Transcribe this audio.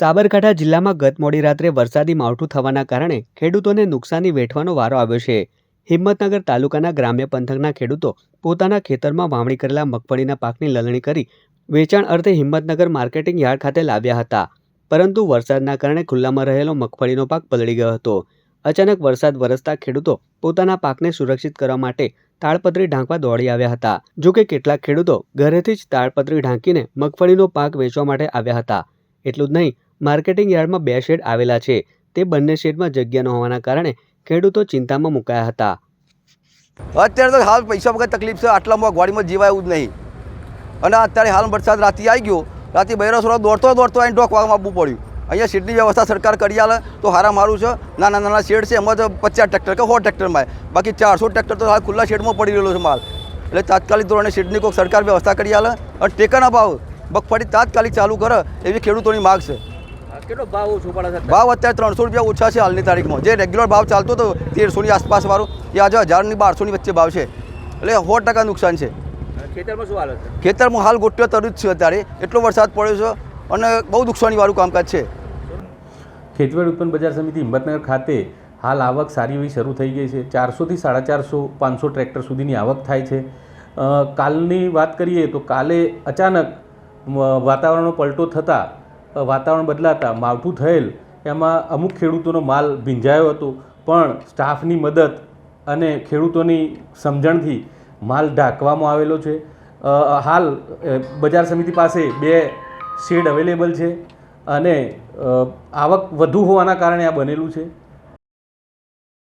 સાબરકાંઠા જિલ્લામાં ગત મોડી રાત્રે વરસાદી માવઠું થવાના કારણે ખેડૂતોને નુકસાની વેઠવાનો વારો આવ્યો છે. હિંમતનગર તાલુકાના ગ્રામ્ય પંથકના ખેડૂતો પોતાના ખેતરમાં વાવણી કરેલા મગફળીના પાકની લલણી કરી વેચાણ અર્થે હિંમતનગર માર્કેટિંગ યાર્ડ ખાતે લાવ્યા હતા. પરંતુ વરસાદના કારણે ખુલ્લામાં રહેલો મગફળીનો પાક પલળી ગયો હતો. અચાનક વરસાદ વરસતા ખેડૂતો પોતાના પાકને સુરક્ષિત કરવા માટે તાળપત્રી ઢાંકવા દોડી આવ્યા હતા. જો કે કેટલાક ખેડૂતો ઘરેથી જ તાળપત્રી ઢાંકીને મગફળીનો પાક વેચવા માટે આવ્યા હતા. એટલું જ નહીં માર્કેટિંગ યાર્ડમાં બે શેડ આવેલા છે. તે બંને શેડમાં જગ્યા ન હોવાના કારણે ખેડૂતો ચિંતામાં મુકાયા હતા. અત્યારે તો હાલ પૈસા વગર તકલીફ છે. આટલા મોંઘવાડીમાં જીવાય એવું જ નહીં. અને અત્યારે હાલ વરસાદ રાતે આવી ગયો. રાતે બૈરો સોરો દોડતો દોડતો અહીં ઢોકવામાં આપવું પડ્યું. અહીંયા શેડની વ્યવસ્થા સરકાર કરી આલે તો હારા મારું છે. નાના નાના શેડ છે. એમાં તો પચાસ ટ્રેક્ટર કે સો ટ્રેક્ટરમાં બાકી ચારસો ટ્રેક્ટર તો હાલ ખુલ્લા શેડમાં પડી રહેલો છે માલ. એટલે તાત્કાલિક ધોરણે શેડની કોઈ સરકાર વ્યવસ્થા કરી આલે અને ટેકાના ભાવ. મગફળી તાત્કાલિક ચાલુ કરે એવી ખેડૂતોની માગ છે. કેટલો ભાવ ઓછો પડે છે ભાવ અત્યારે ત્રણસો રૂપિયા ઓછા છે હાલની તારીખમાં. જે રેગ્યુલર ભાવ ચાલતો હતો તેરસોની આસપાસ વાળો એ આજે હજારની બારસોની વચ્ચે ભાવ છે. એટલે સો ટકા નુકસાન છે. ખેતરમાં શું હાલ છે ખેતરમાં હાલ ગોટ્યો તરું જ છે અત્યારે. એટલો વરસાદ પડ્યો છે અને બહુ નુકસાનીવાળું કામકાજ છે. ખેતવેડ ઉત્પન્ન બજાર સમિતિ હિંમતનગર ખાતે હાલ આવક સારી એવી શરૂ થઈ ગઈ છે. ચારસોથી સાડા ચારસો પાંચસો ટ્રેક્ટર સુધીની આવક થાય છે. કાલની વાત કરીએ તો કાલે અચાનક વાતાવરણનો પલટો થતાં વાતાવરણ બદલાતા માવઠું થયેલ, એમાં અમુક ખેડૂતોનો માલ ભીંજાયો હતો, પણ સ્ટાફની મદદ અને ખેડૂતોની સમજણથી માલ ઢાંકવામાં આવેલો છે. હાલ બજાર સમિતિ પાસે બે શેડ અવેલેબલ છે અને આવક વધુ હોવાના કારણે આ બનેલું છે.